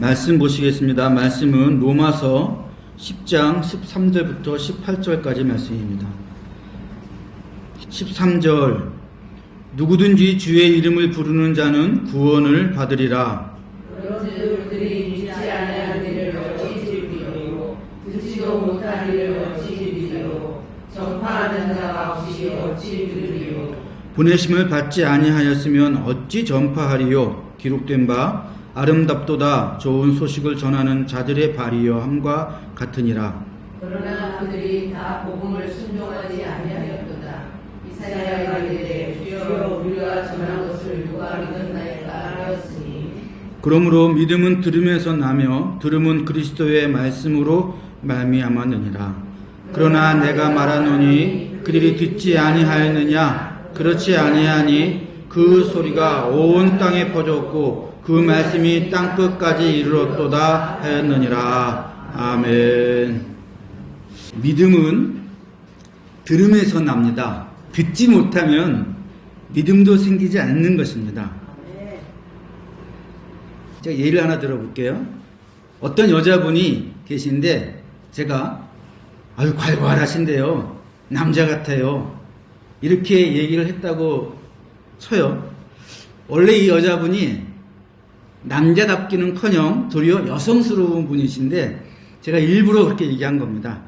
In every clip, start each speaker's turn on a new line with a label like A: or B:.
A: 말씀 보시겠습니다. 말씀은 로마서 10장 13절부터 18절까지 말씀입니다. 13절 누구든지 주의 이름을 부르는 자는 구원을 받으리라. 보내심을 받지 아니하였으면 어찌 전파하리요 기록된 바 아름답도다. 좋은 소식을 전하는 자들의 발이여 함과 같으니라.
B: 그러나 그들이 다 복음을 순종하지 아니하였도다. 이사야가 이르되 주여 우리가 전한 것을 누가 믿었나이까 하였으니.
A: 그러므로 믿음은 들음에서 나며 들음은 그리스도의 말씀으로 말미암았느니라. 그러나 내가 말하노니 그들이 듣지 아니하였느냐? 그렇지 아니하니 그 소리가 온 땅에 퍼졌고 그 말씀이 땅 끝까지 이르렀도다 하였느니라 아멘 믿음은 들음에서 납니다 듣지 못하면 믿음도 생기지 않는 것입니다 제가 예를 하나 들어볼게요. 어떤 여자분이 계신데 제가 아유 괄괄하신데요. 남자 같아요. 이렇게 얘기를 했다고 쳐요. 원래 이 여자분이 남자답기는 커녕 도리어 여성스러운 분이신데 제가 일부러 그렇게 얘기한 겁니다.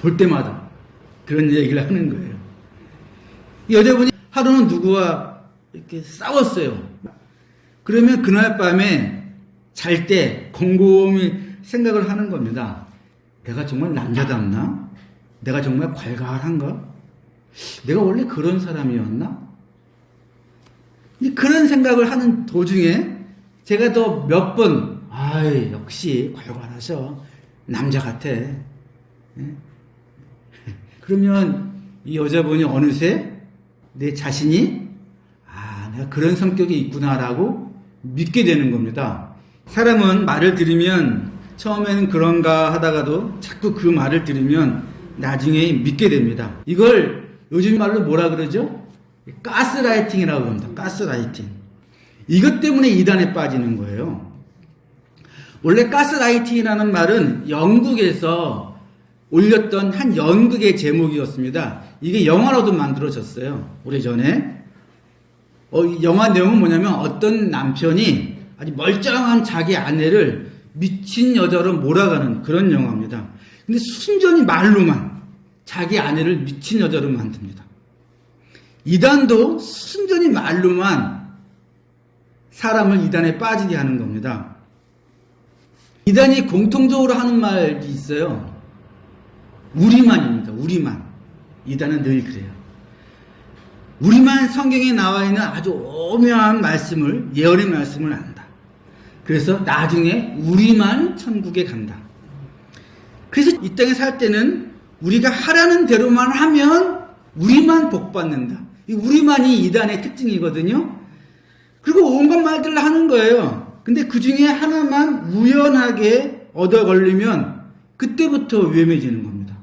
A: 볼 때마다 그런 얘기를 하는 거예요. 이 여자분이 하루는 누구와 이렇게 싸웠어요. 그러면 그날 밤에 잘 때 곰곰이 생각을 하는 겁니다. 내가 정말 남자답나? 내가 정말 괄괄한가? 내가 원래 그런 사람이었나? 이 그런 생각을 하는 도중에 제가 더몇 번, 아이, 역시 괄괄하셔. 남자 같아. 예? 그러면 이 여자분이 어느새 내 자신이 아, 내가 그런 성격이 있구나라고 믿게 되는 겁니다. 사람은 말을 들으면 처음에는 그런가 하다가도 자꾸 그 말을 들으면 나중에 믿게 됩니다. 이걸 요즘 말로 뭐라 그러죠? 가스라이팅이라고 합니다. 가스라이팅. 이것 때문에 이단에 빠지는 거예요. 원래 가스라이팅이라는 말은 영국에서 올렸던 한 연극의 제목이었습니다. 이게 영화로도 만들어졌어요. 오래전에. 어, 이 영화 내용은 뭐냐면 어떤 남편이 아주 멀쩡한 자기 아내를 미친 여자로 몰아가는 그런 영화입니다. 근데 순전히 말로만 자기 아내를 미친 여자로 만듭니다. 이단도 순전히 말로만 사람을 이단에 빠지게 하는 겁니다. 이단이 공통적으로 하는 말이 있어요. 우리만입니다. 우리만. 이단은 늘 그래요. 우리만 성경에 나와 있는 아주 오묘한 말씀을, 예언의 말씀을 안다. 그래서 나중에 우리만 천국에 간다. 그래서 이 땅에 살 때는 우리가 하라는 대로만 하면 우리만 복 받는다. 이 우리만이 이단의 특징이거든요. 그리고 온갖 말들을 하는 거예요. 근데 그 중에 하나만 우연하게 얻어 걸리면 그때부터 위험해지는 겁니다.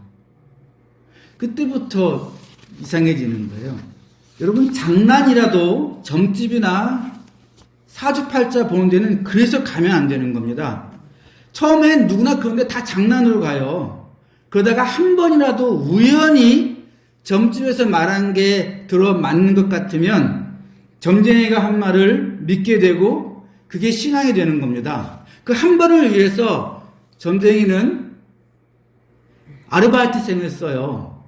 A: 그때부터 이상해지는 거예요. 여러분 장난이라도 점집이나 사주팔자 보는 데는 그래서 가면 안 되는 겁니다. 처음엔 누구나 그런데 다 장난으로 가요. 그러다가 한 번이라도 우연히 점집에서 말한 게 들어 맞는 것 같으면 점쟁이가 한 말을 믿게 되고 그게 신앙이 되는 겁니다. 그 한 번을 위해서 점쟁이는 아르바이트생을 써요.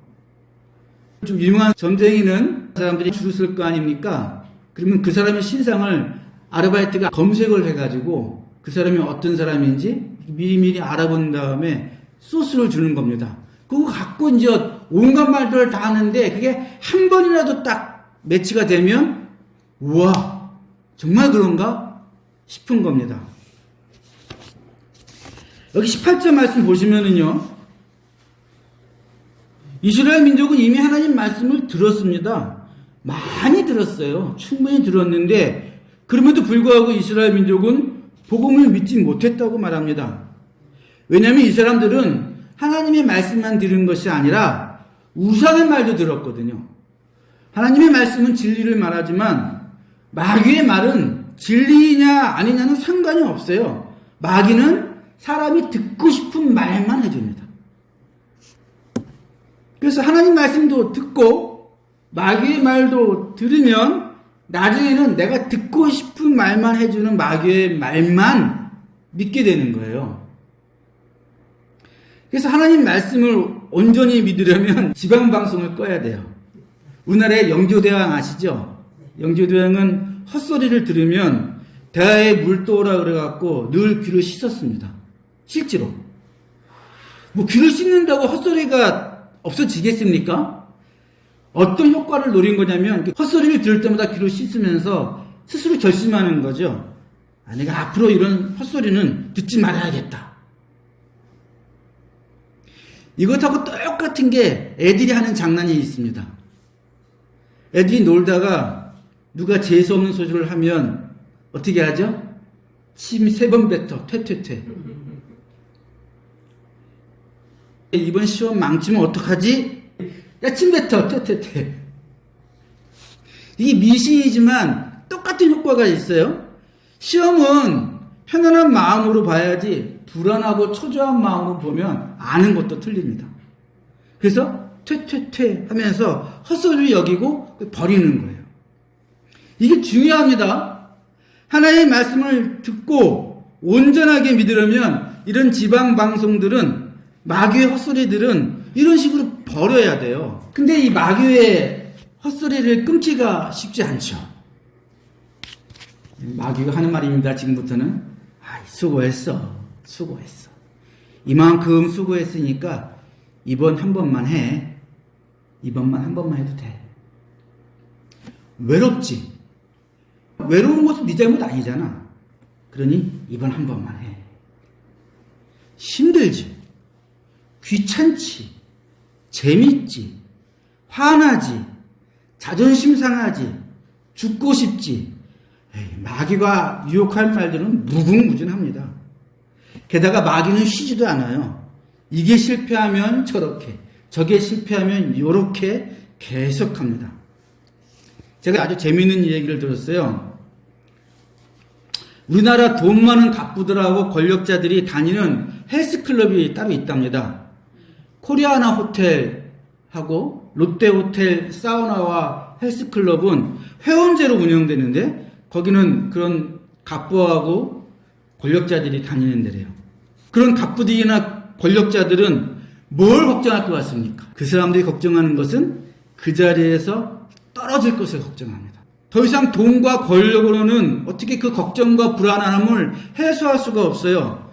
A: 좀 유명한 점쟁이는 사람들이 줄을 쓸 거 아닙니까? 그러면 그 사람의 신상을 아르바이트가 검색을 해가지고 그 사람이 어떤 사람인지 미리미리 알아본 다음에 소스를 주는 겁니다. 그거 갖고 이제 온갖 말들을 다 하는데 그게 한 번이라도 딱 매치가 되면 우와 정말 그런가 싶은 겁니다. 여기 18절 말씀 보시면은요. 이스라엘 민족은 이미 하나님 말씀을 들었습니다. 많이 들었어요. 충분히 들었는데 그럼에도 불구하고 이스라엘 민족은 복음을 믿지 못했다고 말합니다. 왜냐하면 이 사람들은 하나님의 말씀만 들은 것이 아니라 우상의 말도 들었거든요. 하나님의 말씀은 진리를 말하지만 마귀의 말은 진리냐 아니냐는 상관이 없어요. 마귀는 사람이 듣고 싶은 말만 해줍니다. 그래서 하나님 말씀도 듣고 마귀의 말도 들으면 나중에는 내가 듣고 싶은 말만 해주는 마귀의 말만 믿게 되는 거예요. 그래서 하나님 말씀을 온전히 믿으려면 지방 방송을 꺼야 돼요. 우리나라의 영조대왕 아시죠? 영조대왕은 헛소리를 들으면 대하에 물 떠오라 그래갖고 늘 귀를 씻었습니다. 실제로. 뭐 귀를 씻는다고 헛소리가 없어지겠습니까? 어떤 효과를 노린 거냐면 헛소리를 들을 때마다 귀를 씻으면서 스스로 결심하는 거죠. 아, 내가 앞으로 이런 헛소리는 듣지 말아야겠다. 이것하고 똑같은 게 애들이 하는 장난이 있습니다. 애들이 놀다가 누가 재수 없는 소리를 하면 어떻게 하죠? 침 세 번 뱉어, 퇴퇴퇴. 이번 시험 망치면 어떡하지? 야, 침 뱉어, 퇴퇴퇴. 이게 미신이지만 똑같은 효과가 있어요. 시험은 편안한 마음으로 봐야지 불안하고 초조한 마음으로 보면 아는 것도 틀립니다. 그래서 퇴퇴퇴 하면서 헛소리를 여기고 버리는 거예요. 이게 중요합니다. 하나님의 말씀을 듣고 온전하게 믿으려면 이런 지방 방송들은 마귀의 헛소리들은 이런 식으로 버려야 돼요. 근데 이 마귀의 헛소리를 끊기가 쉽지 않죠. 마귀가 하는 말입니다. 지금부터는 아, 수고했어. 수고했어. 이만큼 수고했으니까 이번 한 번만 해. 이번만 한 번만 해도 돼. 외롭지. 외로운 것은 네 잘못 아니잖아. 그러니 이번 한 번만 해. 힘들지. 귀찮지. 재밌지. 화나지. 자존심 상하지. 죽고 싶지. 에이, 마귀가 유혹할 말들은 무궁무진합니다. 게다가 마귀는 쉬지도 않아요. 이게 실패하면 저렇게, 저게 실패하면 요렇게 계속합니다. 제가 아주 재미있는 얘기를 들었어요. 우리나라 돈 많은 갑부들하고 권력자들이 다니는 헬스클럽이 따로 있답니다. 코리아나 호텔하고 롯데호텔 사우나와 헬스클럽은 회원제로 운영되는데 거기는 그런 갑부하고 권력자들이 다니는 데래요. 그런 갑부들이나 권력자들은 뭘 걱정할 것 같습니까? 그 사람들이 걱정하는 것은 그 자리에서 떨어질 것을 걱정합니다. 더 이상 돈과 권력으로는 어떻게 그 걱정과 불안함을 해소할 수가 없어요.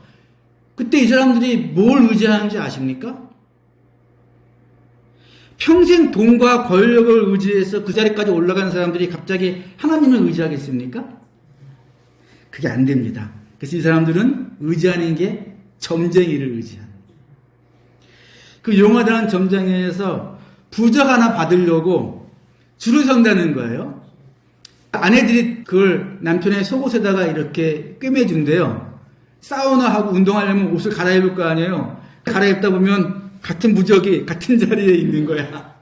A: 그때 이 사람들이 뭘 의지하는지 아십니까? 평생 돈과 권력을 의지해서 그 자리까지 올라간 사람들이 갑자기 하나님을 의지하겠습니까? 그게 안 됩니다. 그래서 이 사람들은 의지하는 게 점쟁이를 의지하는. 그 용화다한 점쟁이에서 부적 하나 받으려고 줄을 선다는 거예요. 아내들이 그걸 남편의 속옷에다가 이렇게 꿰매준대요. 사우나 하고 운동하려면 옷을 갈아입을 거 아니에요. 갈아입다 보면 같은 무적이 같은 자리에 있는 거야.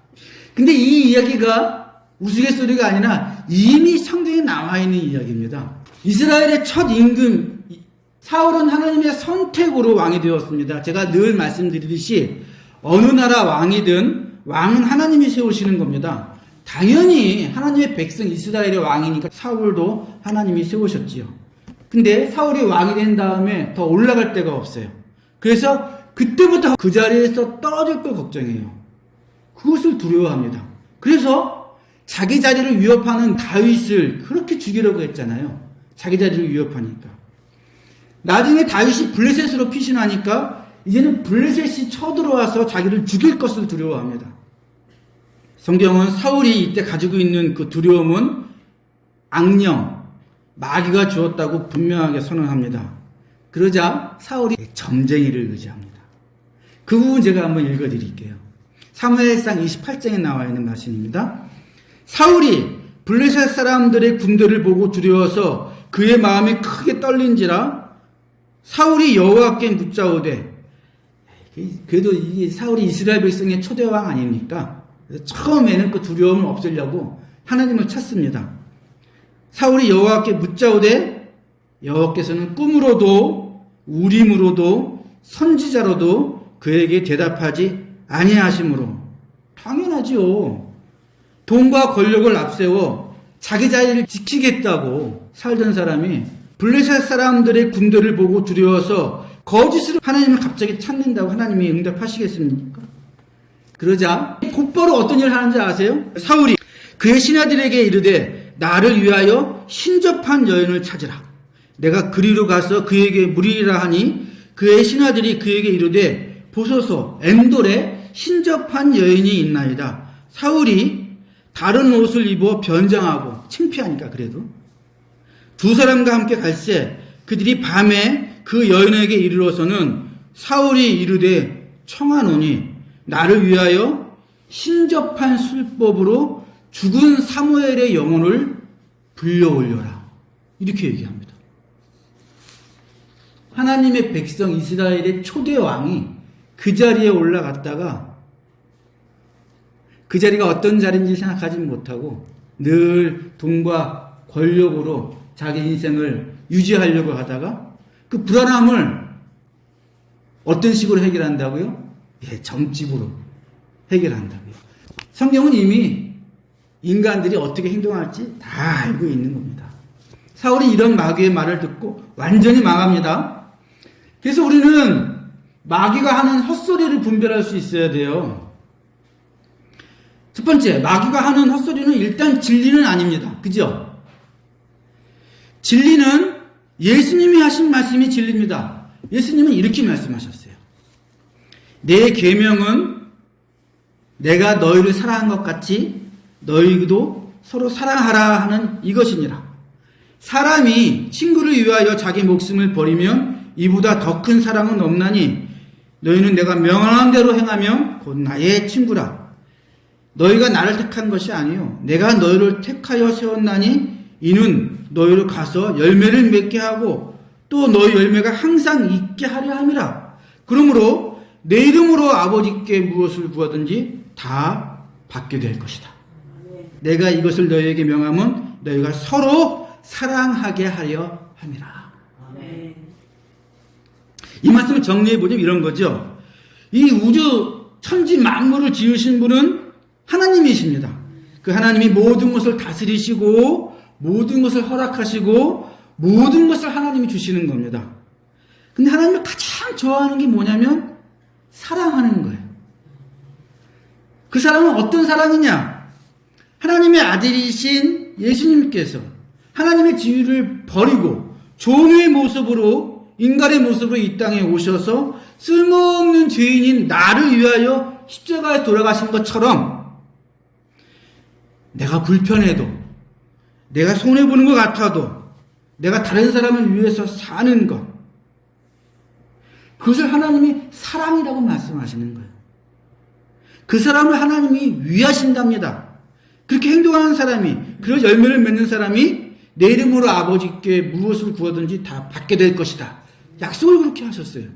A: 근데 이 이야기가 우스갯소리가 아니라 이미 성경에 나와 있는 이야기입니다. 이스라엘의 첫 임금 사울은 하나님의 선택으로 왕이 되었습니다. 제가 늘 말씀드리듯이 어느 나라 왕이든 왕은 하나님이 세우시는 겁니다. 당연히 하나님의 백성 이스라엘의 왕이니까 사울도 하나님이 세우셨지요. 근데 사울이 왕이 된 다음에 더 올라갈 데가 없어요. 그래서 그때부터 그 자리에서 떨어질 걸 걱정해요. 그것을 두려워합니다. 그래서 자기 자리를 위협하는 다윗을 그렇게 죽이려고 했잖아요. 자기 자리를 위협하니까. 나중에 다윗이 블레셋으로 피신하니까 이제는 블레셋이 쳐들어와서 자기를 죽일 것을 두려워합니다. 성경은 사울이 이때 가지고 있는 그 두려움은 악령, 마귀가 주었다고 분명하게 선언합니다. 그러자 사울이 점쟁이를 의지합니다. 그 부분 제가 한번 읽어드릴게요. 사무엘상 28장에 나와 있는 말씀입니다. 사울이 블레셋 사람들의 군대를 보고 두려워서 그의 마음이 크게 떨린지라 사울이 여호와께 묻자오되 그래도 이 사울이 이스라엘 백성의 초대 왕 아닙니까? 그래서 처음에는 그 두려움을 없애려고 하나님을 찾습니다. 사울이 여호와께 묻자오되 여호와께서는 꿈으로도 우림으로도 선지자로도 그에게 대답하지 아니하심으로 당연하지요. 돈과 권력을 앞세워 자기 자리를 지키겠다고 살던 사람이 블레셋 사람들의 군대를 보고 두려워서 거짓으로 하나님을 갑자기 찾는다고 하나님이 응답하시겠습니까? 그러자 곧바로 어떤 일을 하는지 아세요? 사울이 그의 신하들에게 이르되 나를 위하여 신접한 여인을 찾으라. 내가 그리로 가서 그에게 물이라 하니 그의 신하들이 그에게 이르되 보소서 엔돌에 신접한 여인이 있나이다. 사울이 다른 옷을 입어 변장하고 창피하니까 그래도 두 사람과 함께 갈새 그들이 밤에 그 여인에게 이르러서는 사울이 이르되 청하노니 나를 위하여 신접한 술법으로 죽은 사무엘의 영혼을 불려올려라 이렇게 얘기합니다. 하나님의 백성 이스라엘의 초대 왕이 그 자리에 올라갔다가 그 자리가 어떤 자리인지 생각하지 못하고 늘 돈과 권력으로 자기 인생을 유지하려고 하다가 그 불안함을 어떤 식으로 해결한다고요? 예, 점집으로 해결한다고요. 성경은 이미 인간들이 어떻게 행동할지 다 알고 있는 겁니다. 사울이 이런 마귀의 말을 듣고 완전히 망합니다. 그래서 우리는 마귀가 하는 헛소리를 분별할 수 있어야 돼요. 첫 번째, 마귀가 하는 헛소리는 일단 진리는 아닙니다. 그죠? 진리는 예수님이 하신 말씀이 진리입니다. 예수님은 이렇게 말씀하셨어요. 내 계명은 내가 너희를 사랑한 것 같이 너희도 서로 사랑하라 하는 이것이니라. 사람이 친구를 위하여 자기 목숨을 버리면 이보다 더 큰 사랑은 없나니 너희는 내가 명하는 대로 행하면 곧 나의 친구라. 너희가 나를 택한 것이 아니요 내가 너희를 택하여 세웠나니 이는 너희를 가서 열매를 맺게 하고 또 너희 열매가 항상 있게 하려 함이라. 그러므로 내 이름으로 아버지께 무엇을 구하든지 다 받게 될 것이다. 내가 이것을 너희에게 명하면 너희가 서로 사랑하게 하려 함이라. 이 말씀을 정리해 보면 이런 거죠. 이 우주 천지 만물을 지으신 분은 하나님이십니다. 그 하나님이 모든 것을 다스리시고 모든 것을 허락하시고 모든 것을 하나님이 주시는 겁니다. 근데 하나님이 가장 좋아하는 게 뭐냐면 사랑하는 거예요. 그 사랑은 어떤 사랑이냐? 하나님의 아들이신 예수님께서 하나님의 지위를 버리고 종의 모습으로 인간의 모습으로 이 땅에 오셔서 쓸모없는 죄인인 나를 위하여 십자가에 돌아가신 것처럼 내가 불편해도 내가 손해보는 것 같아도 내가 다른 사람을 위해서 사는 것 그것을 하나님이 사랑이라고 말씀하시는 거예요. 그 사람을 하나님이 위하신답니다. 그렇게 행동하는 사람이, 그런 열매를 맺는 사람이 내 이름으로 아버지께 무엇을 구하든지 다 받게 될 것이다. 약속을 그렇게 하셨어요.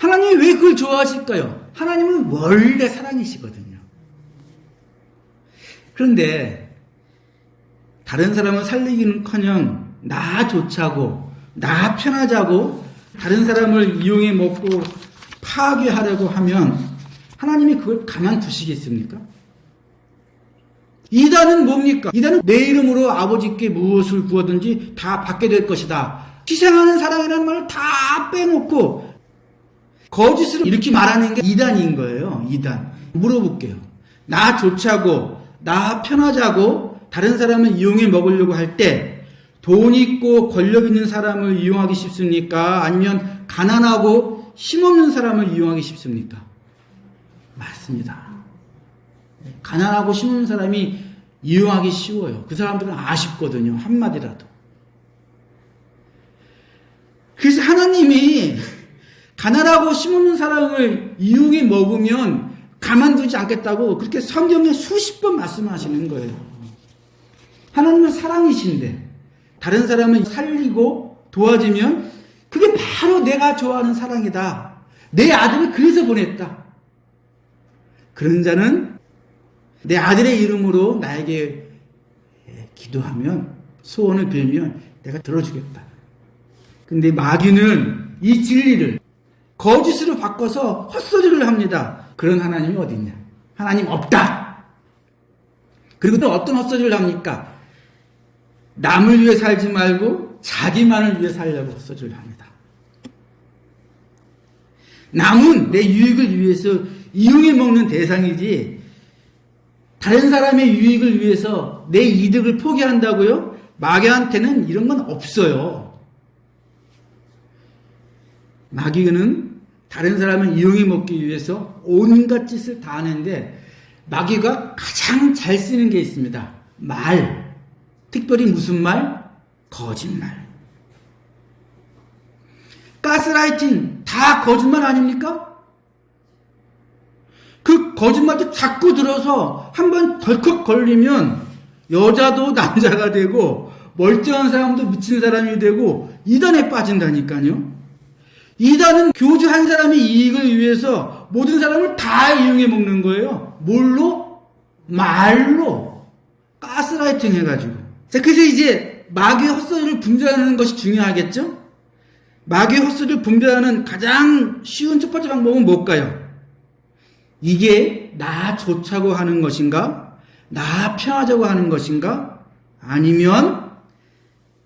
A: 하나님이 왜 그걸 좋아하실까요? 하나님은 원래 사랑이시거든요. 그런데 다른 사람을 살리기는 커녕 나 좋자고, 나 편하자고, 다른 사람을 이용해 먹고 파괴하려고 하면 하나님이 그걸 가만 두시겠습니까? 이단은 뭡니까? 이단은 내 이름으로 아버지께 무엇을 구하든지 다 받게 될 것이다. 희생하는 사랑이라는 말을 다 빼놓고 거짓으로 이렇게 말하는 게 이단인 거예요. 이단. 물어볼게요. 나 좋자고, 나 편하자고 다른 사람을 이용해 먹으려고 할 때 돈 있고 권력 있는 사람을 이용하기 쉽습니까? 아니면 가난하고 힘없는 사람을 이용하기 쉽습니까? 맞습니다. 가난하고 힘없는 사람이 이용하기 쉬워요. 그 사람들은 아쉽거든요. 한마디라도. 그래서 하나님이 가난하고 힘없는 사람을 이용해 먹으면 가만두지 않겠다고 그렇게 성경에 수십 번 말씀하시는 거예요. 하나님은 사랑이신데 다른 사람을 살리고 도와주면 그게 바로 내가 좋아하는 사랑이다. 내 아들을 그래서 보냈다. 그런 자는 내 아들의 이름으로 나에게 기도하면 소원을 빌면 내가 들어주겠다. 근데 마귀는 이 진리를 거짓으로 바꿔서 헛소리를 합니다. 그런 하나님이 어딨냐? 하나님 없다. 그리고 또 어떤 헛소리를 합니까? 남을 위해 살지 말고 자기만을 위해 살려고 헛소리를 합니다. 남은 내 유익을 위해서 이용해 먹는 대상이지 다른 사람의 유익을 위해서 내 이득을 포기한다고요? 마귀한테는 이런 건 없어요. 마귀는 다른 사람을 이용해 먹기 위해서 온갖 짓을 다 하는데 마귀가 가장 잘 쓰는 게 있습니다. 말. 특별히 무슨 말? 거짓말. 가스라이팅 다 거짓말 아닙니까? 그 거짓말도 자꾸 들어서 한 번 덜컥 걸리면 여자도 남자가 되고 멀쩡한 사람도 미친 사람이 되고 이단에 빠진다니까요. 이단은 교주 한 사람의 이익을 위해서 모든 사람을 다 이용해 먹는 거예요. 뭘로? 말로. 가스라이팅 해가지고. 자, 그래서 이제 마귀의 헛소리를 분별하는 것이 중요하겠죠? 마귀의 헛소리를 분별하는 가장 쉬운 첫 번째 방법은 뭘까요? 이게 나 좋자고 하는 것인가? 나 편하자고 하는 것인가? 아니면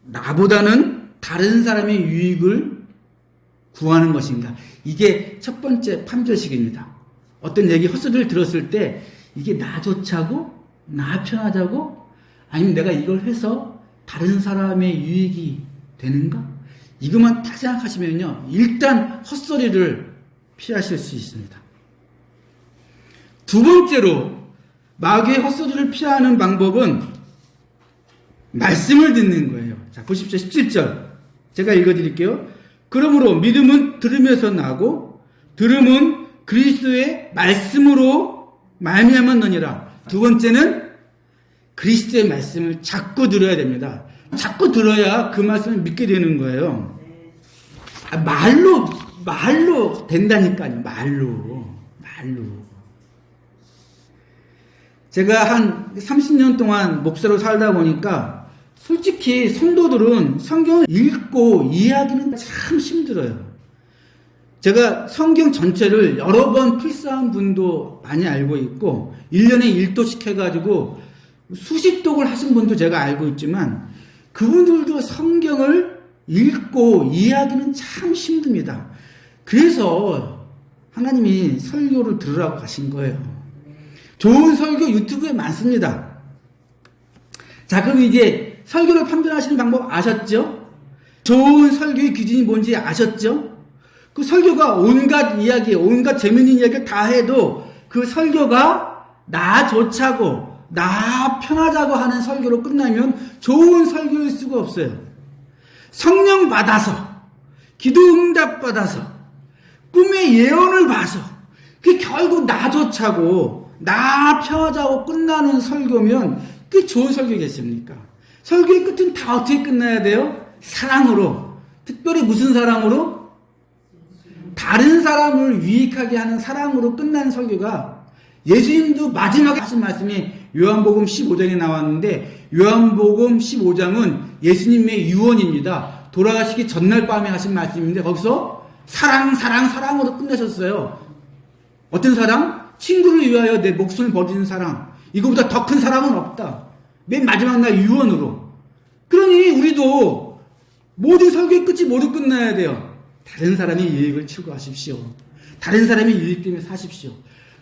A: 나보다는 다른 사람의 유익을 구하는 것인가? 이게 첫 번째 판별식입니다. 어떤 얘기 헛소리를 들었을 때 이게 나 좋자고? 나 편하자고? 아니면 내가 이걸 해서 다른 사람의 유익이 되는가? 이것만 딱 생각하시면요. 일단 헛소리를 피하실 수 있습니다. 두 번째로 마귀의 헛소리를 피하는 방법은 말씀을 듣는 거예요. 자, 보십시오. 17절. 제가 읽어 드릴게요. 그러므로 믿음은 들으면서 나고 들음은 그리스도의 말씀으로 말미암았느니라. 두 번째는 그리스도의 말씀을 자꾸 들어야 됩니다. 자꾸 들어야 그 말씀을 믿게 되는 거예요. 아, 말로 말로 된다니까요. 말로 말로. 제가 한 30년 동안 목사로 살다 보니까 솔직히 성도들은 성경을 읽고 이해하기는 참 힘들어요. 제가 성경 전체를 여러 번 필사한 분도 많이 알고 있고 1년에 1도씩 해가지고 수십 독을 하신 분도 제가 알고 있지만 그분들도 성경을 읽고 이해하기는 참 힘듭니다. 그래서 하나님이 설교를 들으라고 하신 거예요. 좋은 설교 유튜브에 많습니다. 자, 그럼 이제 설교를 판별하시는 방법 아셨죠? 좋은 설교의 기준이 뭔지 아셨죠? 그 설교가 온갖 이야기, 온갖 재밌는 이야기를 다 해도 그 설교가 나 좋자고, 나 편하자고 하는 설교로 끝나면 좋은 설교일 수가 없어요. 성령 받아서, 기도 응답 받아서, 꿈의 예언을 봐서, 그 결국 나 좋자고, 나 편하자고 끝나는 설교면 그게 좋은 설교겠습니까? 설교의 끝은 다 어떻게 끝나야 돼요? 사랑으로. 특별히 무슨 사랑으로? 다른 사람을 유익하게 하는 사랑으로 끝나는 설교가 예수님도 마지막에 하신 말씀이 요한복음 15장에 나왔는데 요한복음 15장은 예수님의 유언입니다. 돌아가시기 전날 밤에 하신 말씀인데 거기서 사랑 사랑 사랑으로 끝내셨어요. 어떤 사랑? 친구를 위하여 내 목숨을 버리는 사랑. 이거보다 더 큰 사랑은 없다. 맨 마지막 날 유언으로. 그러니 우리도 모든 설교의 끝이 모두 끝나야 돼요. 다른 사람의 유익을 추구하십시오. 다른 사람의 유익 때문에 사십시오.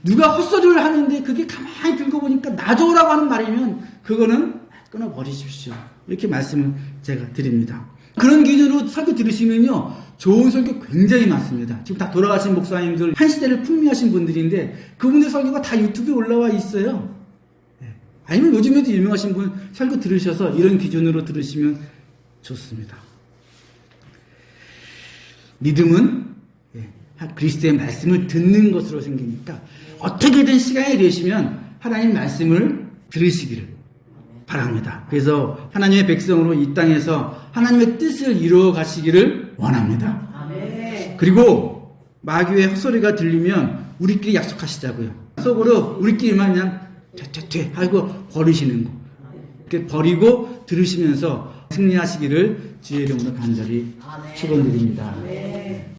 A: 누가 헛소리를 하는데 그게 가만히 들고 보니까 나줘라고 하는 말이면 그거는 끊어버리십시오. 이렇게 말씀을 제가 드립니다. 그런 기준으로 설교 들으시면요. 좋은 설교 굉장히 많습니다. 지금 다 돌아가신 목사님들 한 시대를 풍미하신 분들인데 그분들 설교가 다 유튜브에 올라와 있어요. 예. 아니면 요즘에도 유명하신 분 설교 들으셔서 이런 기준으로 들으시면 좋습니다. 믿음은 예, 그리스도의 말씀을 듣는 것으로 생기니까 어떻게든 시간이 되시면 하나님 말씀을 들으시기를 바랍니다. 그래서 하나님의 백성으로 이 땅에서 하나님의 뜻을 이루어 가시기를 원합니다. 그리고 마귀의 헛소리가 들리면 우리끼리 약속하시자고요. 속으로 우리끼리만 그냥 퇴퇴퇴 하고 버리시는 거. 이렇게 버리고 들으시면서 승리하시기를 주의 이름으로 간절히. 축원드립니다.